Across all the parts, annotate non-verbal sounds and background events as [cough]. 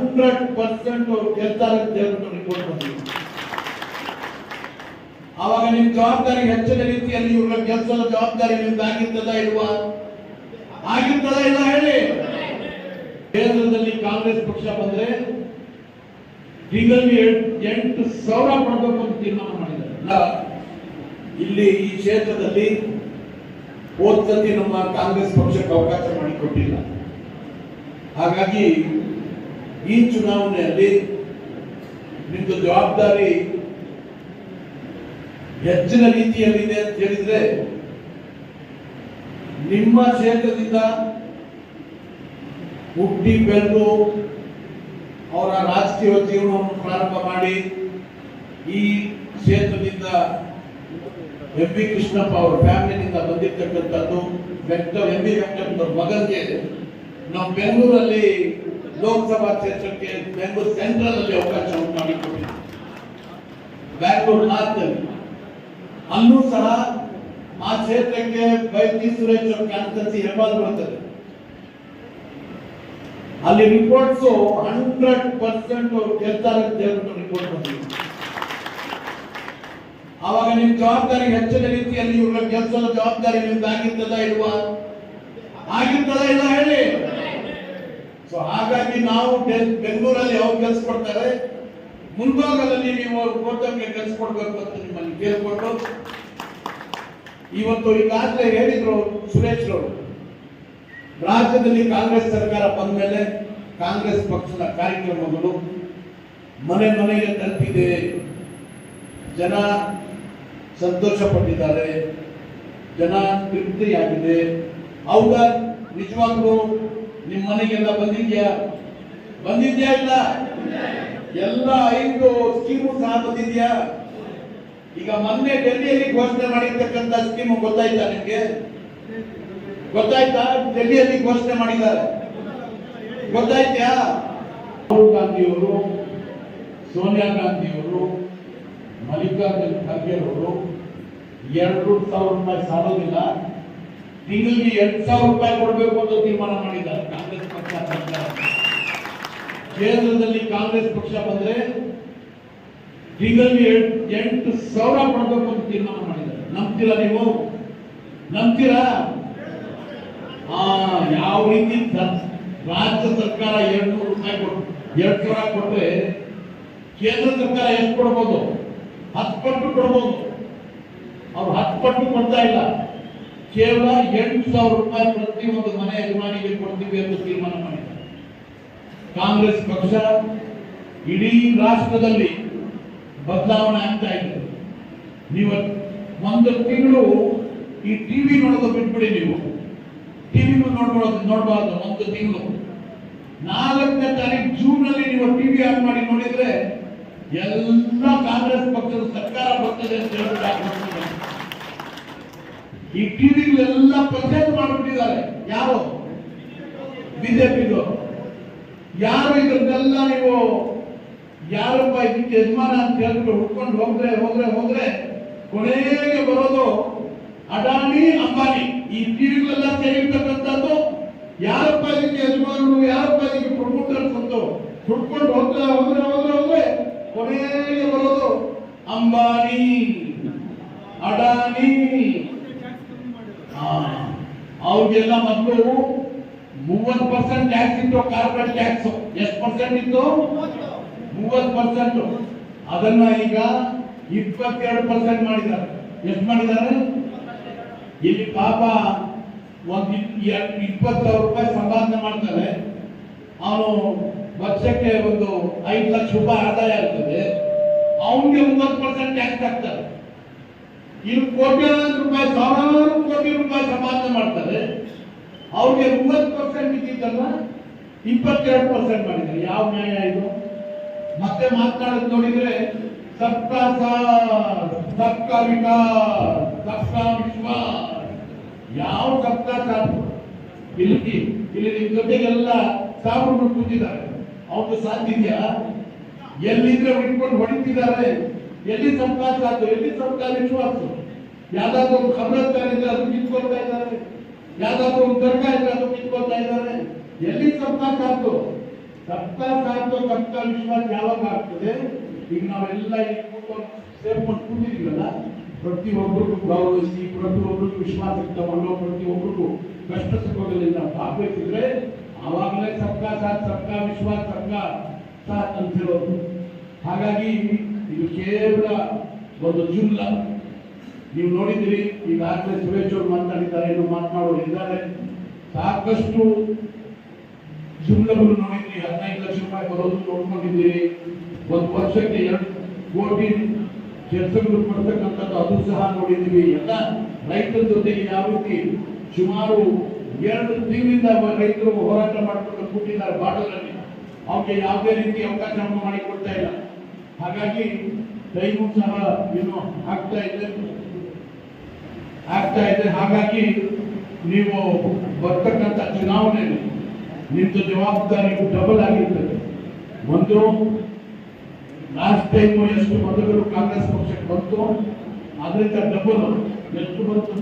Hundred percent ಅವ್ರು ಗೆಲ್ತಾರೆ ಆವಾಗ ಜವಾಬ್ದಾರಿ ಹೆಚ್ಚಿನ ರೀತಿಯಲ್ಲಿ ಇವ್ರನ್ನ ಕೆಲಸದ ಜವಾಬ್ದಾರಿ ನಿಮ್ದು ಆಗಿರ್ತದ ಇಲ್ವಾ? ಆಗಿರ್ತದ ಇಲ್ಲ ಹೇಳಿ. ಕೇಂದ್ರದಲ್ಲಿ ಕಾಂಗ್ರೆಸ್ ಪಕ್ಷ ಬಂದ್ರೆ ಎಂಟು ಸಾವಿರ ಕೊಡಬೇಕು ಅಂತ ತೀರ್ಮಾನ ಮಾಡಿದ್ದಾರೆ. ಇಲ್ಲಿ ಈ ಕ್ಷೇತ್ರದಲ್ಲಿ ಹೋದ ನಮ್ಮ ಕಾಂಗ್ರೆಸ್ ಪಕ್ಷಕ್ಕೆ ಅವಕಾಶ ಮಾಡಿಕೊಟ್ಟಿಲ್ಲ. ಹಾಗಾಗಿ ಈ ಚುನಾವಣೆಯಲ್ಲಿ ನಿಮ್ದು ಜವಾಬ್ದಾರಿ ಹೆಚ್ಚಿನ ರೀತಿಯಲ್ಲಿದೆ ಅಂತ ಹೇಳಿದ್ರೆ ನಿಮ್ಮ ಕ್ಷೇತ್ರದಿಂದ ಹುಟ್ಟಿ ಬೆಳೆದು ಅವರ ರಾಜಕೀಯ ಜೀವನವನ್ನು ಪ್ರಾರಂಭ ಮಾಡಿ ಈ ಕ್ಷೇತ್ರದಿಂದ ಎಂ ಬಿ ಕೃಷ್ಣಪ್ಪ ಅವರ ಫ್ಯಾಮಿಲಿಯಿಂದ ಬಂದಿರತಕ್ಕಂಥದ್ದು ವೆಂಕಟ ಎಂ ಬಿ ವೆಂಕಟಪ್ಪನವ್ರ ಮಗನಿಗೆ ನಾವು ಬೆಂಗಳೂರಲ್ಲಿ ಲೋಕಸಭಾ ಕ್ಷೇತ್ರಕ್ಕೆ ಬೆಂಗಳೂರು ಸೆಂಟ್ರಲ್ ಅಲ್ಲಿ ಅವಕಾಶವನ್ನು ಮಾಡಿಕೊಟ್ಟಿದೆ ಬ್ಯಾಂಗ್ಳೂರು ನಾರ್ತ್ ಅಲ್ಲೂ. ಸಹ ಆ ಕ್ಷೇತ್ರಕ್ಕೆ ಬೈತಿ ಸುರೇಶ್ ಕಾನ್ಸ್ಟನ್ಸಿ ಹೆಬ್ಬಾಲ್ ಬರ್ತದೆ ಅಲ್ಲಿ ರಿಪೋರ್ಟ್ಸ್ ಹಂಡ್ರೆಡ್ ಪರ್ಸೆಂಟ್ ಅವ್ರು ಗೆಲ್ತಾರೆ ಅಂತ ಹೇಳ್ಬಿಟ್ಟು ರಿಪೋರ್ಟ್ ಬಂದಿದೆ. ಆವಾಗ ನಿಮ್ ಜವಾಬ್ದಾರಿ ಹೆಚ್ಚಿನ ರೀತಿಯಲ್ಲಿ ಇವ್ರನ್ನ ಗೆಲ್ಸೋ ಜವಾಬ್ದಾರಿ ನಿಮ್ದು ಆಗಿರ್ತದ ಇಲ್ವಾ? ಆಗಿರ್ತದ ಇಲ್ಲ ಹೇಳಿ. ಸೊ ಹಾಗಾಗಿ ನಾವು ಬೆಂಗಳೂರಲ್ಲಿ ಯಾವ ಕೆಲಸ ಕೊಡ್ತಾರೆ? ಮುಲ್ಬಾಗದಲ್ಲಿ ನೀವು ಗೋತಮ್ಗೆ ಕೆಲಸ ಕೊಡ್ಬೇಕು ಅಂತ ನಿಮ್ಮಲ್ಲಿ ಕೇಳ್ಕೊಂಡು. ಇವತ್ತು ಈಗಾಗಲೇ ಹೇಳಿದ್ರು ಸುರೇಶ್ ಅವರು ರಾಜ್ಯದಲ್ಲಿ ಕಾಂಗ್ರೆಸ್ ಸರ್ಕಾರ ಬಂದ ಮೇಲೆ ಕಾಂಗ್ರೆಸ್ ಪಕ್ಷದ ಕಾರ್ಯಕ್ರಮಗಳು ಮನೆ ಮನೆಗೆ ತಲುಪಿದೆ. ಜನ ಸಂತೋಷ ಪಟ್ಟಿದ್ದಾರೆ ಜನ ತೃಪ್ತಿಯಾಗಿದೆ. ಅವುಗಳ ನಿಜವಾಗ್ಲೂ? ನಿಮ್ಮ ಮನೆಗೆಲ್ಲ ಬಂದಿದ್ಯಾ? ಬಂದಿದ್ಯಾ ಇಲ್ಲ? ಎಲ್ಲ ಐದು ಸ್ಕೀಮು ಸಹ ಬಂದಿದ್ಯಾ? ಈಗ ಮೊನ್ನೆ ಡೆಲ್ಲಿಯಲ್ಲಿ ಘೋಷಣೆ ಮಾಡಿರ್ತಕ್ಕಂತ ಸ್ಕೀಮ್ ಗೊತ್ತಾಯ್ತಾ ನಿಮ್ಗೆ? ಗೊತ್ತಾಯ್ತಾ? ಡೆಲ್ಲಿಯಲ್ಲಿ ಘೋಷಣೆ ಮಾಡಿದ್ದಾರೆ. ಗೊತ್ತಾಯ್ತಾ? ರಾಹುಲ್ ಗಾಂಧಿ ಅವರು ಸೋನಿಯಾ ಗಾಂಧಿ ಅವರು ಮಲ್ಲಿಕಾರ್ಜುನ್ ಖರ್ಗೆ ಅವರು ಎರಡು ಸಾವಿರ ರೂಪಾಯಿ ಸಾಲೋದಿಲ್ಲ. ತಿಂಗಳಿಗೆ ಎಂಟು ಸಾವಿರ ರೂಪಾಯಿ ಕೊಡಬೇಕು ಅಂತ ತೀರ್ಮಾನ ಮಾಡಿದ್ದಾರೆ. ಕಾಂಗ್ರೆಸ್ ಪಕ್ಷ ಸರ್ಕಾರ. ಕೇಂದ್ರದಲ್ಲಿ ಕಾಂಗ್ರೆಸ್ ಪಕ್ಷ ಬಂದ್ರೆ ತಿಂಗಳಿಗೆ ಎಂಟು ಸಾವಿರ ಕೊಡಬೇಕು ಅಂತ ತೀರ್ಮಾನ ಮಾಡಿದ್ದಾರೆ. ನಂಬ್ತೀರಾ ನೀವು? ನಂಬ್ತೀರಾ? ಆ, ಯಾವ ರೀತಿ ರಾಜ್ಯ ಸರ್ಕಾರ ಎರಡು ನೂರು ರೂಪಾಯಿ ಕೊಟ್ಟು ಎರಡು ಸಾವಿರ ಕೊಟ್ಟರೆ ಕೇಂದ್ರ ಸರ್ಕಾರ ಎಷ್ಟು ಕೊಡ್ಬೋದು? ಹತ್ತು ಪಟ್ಟು ಕೊಡ್ಬೋದು. ಅವ್ರು ಹತ್ತು ಪಟ್ಟು ಕೊಡ್ತಾ ಇಲ್ಲ. ಕೇವಲ ಎಂಟು ಸಾವಿರ ರೂಪಾಯಿ ಪ್ರತಿ ಒಂದು ಮನೆ ಯಜಮಾನಿಗೆ ಕೊಡ್ತೀವಿ ಅಂತ ತೀರ್ಮಾನ ಮಾಡಿದೆ ಕಾಂಗ್ರೆಸ್ ಪಕ್ಷ ಇಡೀ ರಾಷ್ಟ್ರದಲ್ಲಿ ಬದಲಾವಣೆ ಆಗ್ತಾ ಇದೆ. ನೀವು ಒಂದು ತಿಂಗಳು ಈ ಟಿವಿ ನೋಡೋದು ಬಿಟ್ಬಿಡಿ ನೀವು. ಟಿವಿ ನೋಡ್ಕೊಳ್ಳೋದು ನೋಡಬಾರ್ದು, ಒಂದು ತಿಂಗಳು. ನಾಲ್ಕನೇ ತಾರೀಕು ಜೂನ್ ಅಲ್ಲಿ ನೀವು ಟಿವಿ ಆನ್ ಮಾಡಿ ನೋಡಿದ್ರೆ ಎಲ್ಲ ಕಾಂಗ್ರೆಸ್ ಪಕ್ಷದ ಸರ್ಕಾರ ಬರ್ತದೆ ಅಂತ ಹೇಳ್ಬಿಟ್ಟು. ಈ ಟಿವಿಗಳೆಲ್ಲ ಪ್ರಚಾರ ಮಾಡಿಬಿಟ್ಟಿದ್ದಾರೆ. ಯಾರು? ಬಿಜೆಪಿದು ಯಾರು ಇದನ್ನೆಲ್ಲ ನೀವು ಯಾರಪ್ಪ ಇದಕ್ಕೆ ಯಜಮಾನ ಅಂತ ಹೇಳ್ಬಿಟ್ಟು ಹುಡ್ಕೊಂಡು ಹೋದ್ರೆ ಹೋದ್ರೆ ಹೋದ್ರೆ ಕೊನೆಗೆ ಬರೋದು ಅಡಾನಿ, ಅಂಬಾನಿ. ಈ ಟಿವಿಗಳೆಲ್ಲ ಸೇರಿರ್ತಕ್ಕಂಥದ್ದು ಯಾರಪ್ಪ ಇದಕ್ಕೆ ಯಜಮಾನರು, ಯಾರಪ್ಪ ಇದಕ್ಕೆ ಪ್ರಮೋಟರ್ಸ್ ಅಂತ ಹುಡ್ಕೊಂಡು ಹೋದ್ರೆ ಹೋದ್ರೆ ಹೋದ್ರೆ ಹೋದ್ರೆ ಕೊನೆಗೆ ಬರೋದು ಅಂಬಾನಿ, ಅಡಾನಿ. ಅವ್ರಿಗೆಲ್ಲ ಮೊದಲು ಮೂವತ್ ಪರ್ಸೆಂಟ್ ಟ್ಯಾಕ್ಸ್ ಇತ್ತು ಕಾರ್ಪೊರೇಟ್ ಟ್ಯಾಕ್ಸ್ ಎಷ್ಟು ಪರ್ಸೆಂಟ್ ಇತ್ತು? ಮೂವತ್ತು ಪರ್ಸೆಂಟ್ ಅದನ್ನ ಈಗ ಇಪ್ಪತ್ತೆರಡು ಪರ್ಸೆಂಟ್ ಮಾಡಿದ್ದಾರೆ. ಎಷ್ಟು ಮಾಡಿದ್ದಾರೆ? ಇಲ್ಲಿ ಪಾಪ ಒಂದು ಇಪ್ಪತ್ತು ಸಾವಿರ ರೂಪಾಯಿ ಸಂಪಾದನೆ ಮಾಡ್ತಾರೆ. ಅವನು ವರ್ಷಕ್ಕೆ ಒಂದು ಐದು ಲಕ್ಷ ರೂಪಾಯಿ ಆದಾಯ ಆಗ್ತದೆ. ಅವನಿಗೆ ಮೂವತ್ತು ಪರ್ಸೆಂಟ್ ಟ್ಯಾಕ್ಸ್ ಹಾಕ್ತಾರೆ ಇಲ್ಲಿ ಕೋಟ್ಯಾಂತರ ರೂಪಾಯಿ, ಸಾವಿರಾರು ಕೋಟಿ ರೂಪಾಯಿ ಸಂಪಾದನೆ ಮಾಡ್ತಾರೆ. ಅವ್ರಿಗೆ ಮೂವತ್ತು ಪರ್ಸೆಂಟ್ ಇದ್ದಿದ್ದಲ್ಲ ಇಪ್ಪತ್ತೆರಡು ಪರ್ಸೆಂಟ್ ಮಾಡಿದ್ದಾರೆ. ಯಾವ ನ್ಯಾಯ ಇದು? ಮತ್ತೆ ಮಾತನಾಡೋದು ನೋಡಿದ್ರೆ ಸಬ್ಕಾ ಸಬ್ಕಾ ವಿಕಾಸ್ ಸಬ್ಕಾ ವಿಶ್ವಾಸ್ ಯಾವ ಸಬ್ಕಾ ಸಾಥ್ ಇಲ್ಲಿ ಇಲ್ಲಿ ಜೊತೆಗೆಲ್ಲ ಸಾವಿರ ಕೂತಿದ್ದಾರೆ. ಅವ್ರು ಸಾಧ್ಯ ಇದೆಯಾ ಎಲ್ಲಿದ್ರೆ ಇಟ್ಕೊಂಡು ಹೊಡಿತಿದ್ದಾರೆ? ಎಲ್ಲಿ ಸಬ್ಕಾ ಆಯ್ತು ಎಲ್ಲಿ ಸಬ್ಕಾ ವಿಶ್ವಾಸ ಯಾವ್ದಾದ್ರು ಒಂದು ಖಬರಸ್ತಾನ ಇದ್ರೆ ಅದು ಕಿತ್ಕೊಳ್ತಾ ಇದ್ದಾರೆ, ಯಾವ್ದಾದ್ರು ಒಂದು ದರ್ಗ ಇದ್ರೆ ಅದು ಕಿತ್ಕೊಳ್ತಾ ಇದ್ದಾರೆ. ಎಲ್ಲಿ ಸಬ್ಕಾ ಆಯ್ತು ಸಬ್ಕಾ ಸಾಥ್ ಸಬ್ಕಾ ವಿಶ್ವಾಸ ಯಾವಾಗ ಆಗ್ತದೆ? ಈಗ ನಾವೆಲ್ಲ ಈ ಕೂತ್ಕೊಂಡು ಸೇರ್ಕೊಂಡು ಕೂತಿದೀವಲ್ಲ ಪ್ರತಿಯೊಬ್ಬರಿಗೂ ಗೌರವಿಸಿ, ಪ್ರತಿಯೊಬ್ಬರಿಗೂ ವಿಶ್ವಾಸಕ್ಕೆ ತಗೊಂಡು ಪ್ರತಿಯೊಬ್ಬರಿಗೂ ಕಷ್ಟ ಸುಖಗಳಲ್ಲಿ ನಾವು ಭಾಗವಹಿಸಿದ್ರೆ ಆವಾಗಲೇ ಸಬ್ಕಾ ಸಾಥ್ ಸಬ್ಕಾ ವಿಶ್ವಾಸ ಸಬ್ಕಾ ಸಾಥ್ ಅಂತ ಹೇಳೋದು ಹಾಗಾಗಿ ಇದು ಕೇವಲ ಒಂದು ಜುಲ್ಲ ನೀವು ನೋಡಿದ್ರಿ ಈಗಾಗಲೇ ಸುರೇಶ್ ಅವರು ಮಾತನಾಡಿದ್ದಾರೆ ಇನ್ನು ಮಾತನಾಡೋರು ಇದ್ದಾರೆ. ಸಾಕಷ್ಟು ಜುಮ್ಲಗಳು ನೋಡಿದ್ರಿ ಹದಿನೈದು ಲಕ್ಷ ರೂಪಾಯಿ ಬರೋದು ನೋಡ್ಕೊಂಡಿದ್ದೀರಿ. ಒಂದು ವರ್ಷಕ್ಕೆ ಎರಡು ಕೋಟಿ ಕೆಲಸಗಳು ಕೊಡ್ತಕ್ಕಂಥದ್ದು ಅದು ಸಹ ನೋಡಿದ್ದೀವಿ. ಎಲ್ಲ ರೈತರ ಜೊತೆಗೆ ಯಾವ ರೀತಿ ಸುಮಾರು ಎರಡು ತಿಂಗಳಿಂದ ರೈತರು ಹೋರಾಟ ಮಾಡ್ಕೊಂಡು ಕೂತಿದ್ದಾರೆ ಅಲ್ಲಿ ಅವ್ರಿಗೆ ಯಾವುದೇ ರೀತಿ ಅವಕಾಶವನ್ನು ಮಾಡಿಕೊಡ್ತಾ ಇಲ್ಲ. ಹಾಗಾಗಿ ಟೈಮು ಸಹ ಇನ್ನು ಆಗ್ತಾ ಇದೆ. ಆಗ್ತಾ ಇದೆ. ಹಾಗಾಗಿ ನೀವು ಬರ್ತಕ್ಕಂಥ ಚುನಾವಣೆಯಲ್ಲಿ ನಿಮ್ದು ಜವಾಬ್ದಾರಿ ಡಬಲ್ ಆಗಿರ್ತದೆ. ಒಂದು ಲಾಸ್ಟ್ ಟೈಮ್ ಎಷ್ಟು ಮತಗಳು ಕಾಂಗ್ರೆಸ್ ಪಕ್ಷಕ್ಕೆ ಬಂತು, ಅದರಿಂದ ಡಬಲ್ ಎಷ್ಟು ಬಂತು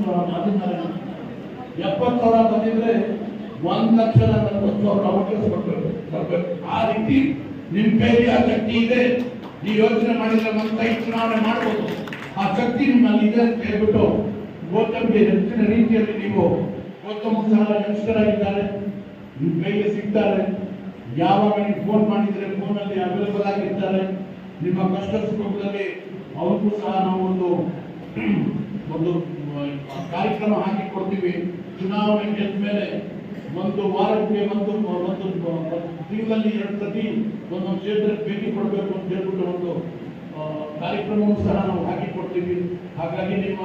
ಎಪ್ಪತ್ತು ಸಾವಿರ ಬಂದಿದ್ರೆ ಒಂದ್ ಲಕ್ಷದ ನಲವತ್ತು ಸಾವಿರ ಅವಕಾಶ ಬರ್ಬೇಕು. ಆ ರೀತಿ ನಿಮ್ಮ ಕೈಲಿ ಇದೆ. ಈ ಯೋಚನೆ ಮಾಡಿದ್ರೆ ಮತ್ತೆ ಚುನಾವಣೆ ಮಾಡಬಹುದು ಆ ಶಕ್ತಿ ನಿಮ್ಮಲ್ಲಿ ಇದೆ ಅಂತ ಹೇಳ್ಬಿಟ್ಟು ಗೌತಮ್ಗೆ ಹೆಚ್ಚಿನ ರೀತಿಯಲ್ಲಿ ನೀವು ಗೌತಮ್ ಸಹ ಯಂಗ್ಸ್ಟರ್ ನಿಮ್ಮ ಕೈಗೆ ಸಿಗ್ತಾರೆ. ಯಾವಾಗ ನೀವು ಫೋನ್ ಮಾಡಿದ್ರೆ ಫೋನಲ್ಲಿ ಅವೈಲೇಬಲ್ ಆಗಿರ್ತಾರೆ. ನಿಮ್ಮ ಕಷ್ಟ ಸುಖದಲ್ಲಿ ಅವ್ರಿಗೂ ಸಹ ನಾವು ಒಂದು [clears throat] ಒಂದು ಕಾರ್ಯಕ್ರಮ ಹಾಕಿ ಕೊಡ್ತೀವಿ. ಚುನಾವಣೆ ಗೆದ್ದ ಮೇಲೆ ಒಂದು ವಾರಕ್ಕೆ ಒಂದು ಒಂದು ತಿಂಗಳಲ್ಲಿ ಎರಡು ಸತಿ ಒಂದೊಂದು ಕ್ಷೇತ್ರಕ್ಕೆ ಭೇಟಿ ಕೊಡಬೇಕು ಅಂತ ಹೇಳ್ಬಿಟ್ಟು ಒಂದು ಕಾರ್ಯಕ್ರಮವನ್ನು ಸಹ ನಾವು ಹಾಕಿಕೊಡ್ತೀವಿ. ಹಾಗಾಗಿ ನಿಮ್ಮ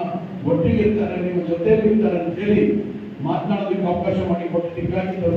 ಒಟ್ಟಿಗೆ ಇರ್ತಾರೆ, ನಿಮ್ಮ ಜೊತೆಯಲ್ಲಿ ಇರ್ತಾರೆ ಅಂತ ಹೇಳಿ ಮಾತನಾಡೋದಕ್ಕೆ ಅವಕಾಶ ಮಾಡಿ ಕೊಟ್ಟಿದ್ದಕ್ಕಾಗಿ